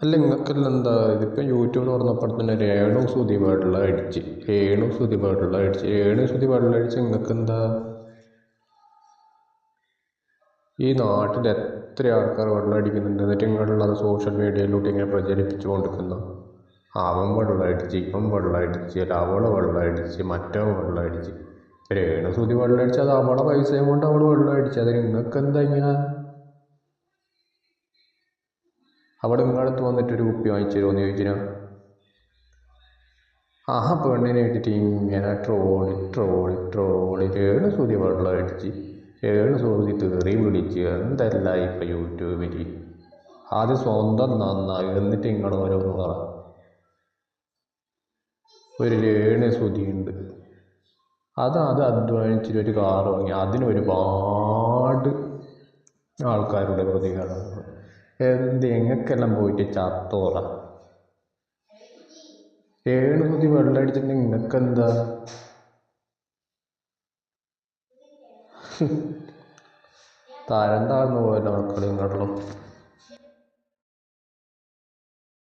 അല്ല നിങ്ങൾക്കെല്ലാം എന്താ ഇതിപ്പോൾ യൂട്യൂബ് തുറന്നപ്പോൾ തന്നെ രേണു സുധി വെള്ളം അടിച്ച് രേണു സുധി വെള്ളം അടിച്ച് രേണു സുധി വെള്ളം അടിച്ച് നിങ്ങൾക്ക് എന്താ ഈ നാട്ടിൽ എത്ര ആൾക്കാർ വെള്ളം അടിക്കുന്നുണ്ട്? എന്നിട്ട് നിങ്ങളുള്ളത് സോഷ്യൽ മീഡിയയിലോട്ട് ഇങ്ങനെ പ്രചരിപ്പിച്ചു കൊണ്ടിരിക്കുന്നു. അവൻ വെള്ളം അടിച്ച് ഇവൻ വെള്ളം അടിച്ച് അവൾ വെള്ളം അടിച്ച് മറ്റവൻ വെള്ളം അടിച്ച്. രേണു സുധി വെള്ളം അടിച്ച് അത് അവളെ പൈസയും കൊണ്ട് അവൾ വെള്ളം അടിച്ച്. അത് നിങ്ങൾക്ക് എന്താ ഇങ്ങനെ? അവിടെ നിങ്ങളടുത്ത് വന്നിട്ട് ഒരു കുപ്പി വാങ്ങിച്ചു തരുമോ എന്ന് ചോദിച്ചിനാ. ആ പെണ്ണിനെ ഇട്ടിട്ട് ഇങ്ങനെ ട്രോളി ട്രോളി ട്രോളി ഏഴ് സൂതി വെള്ളം അടിച്ച് ഏഴ് സൂതി തെറി വിളിച്ച് എന്തല്ല ഇപ്പം യൂട്യൂബിൽ ആദ്യം സ്വന്തം നന്നായി എന്നിട്ട് ഇങ്ങനെ ഓരോന്ന് പറ. ഒരു രേണു സുതി ഉണ്ട് അത് അത് അധ്വാനിച്ചിട്ട് ഒരു കാറ് വാങ്ങി. അതിന് ഒരുപാട് ആൾക്കാരുടെ പ്രതികരണം എന്ത് എങ്ങക്കെല്ലാം പോയിട്ട് ചത്തോറ? ഏഴ് മുതി നിങ്ങൾക്ക് എന്താ തരം താഴ്ന്നു പോയല്ലോ മക്കൾ നിങ്ങളും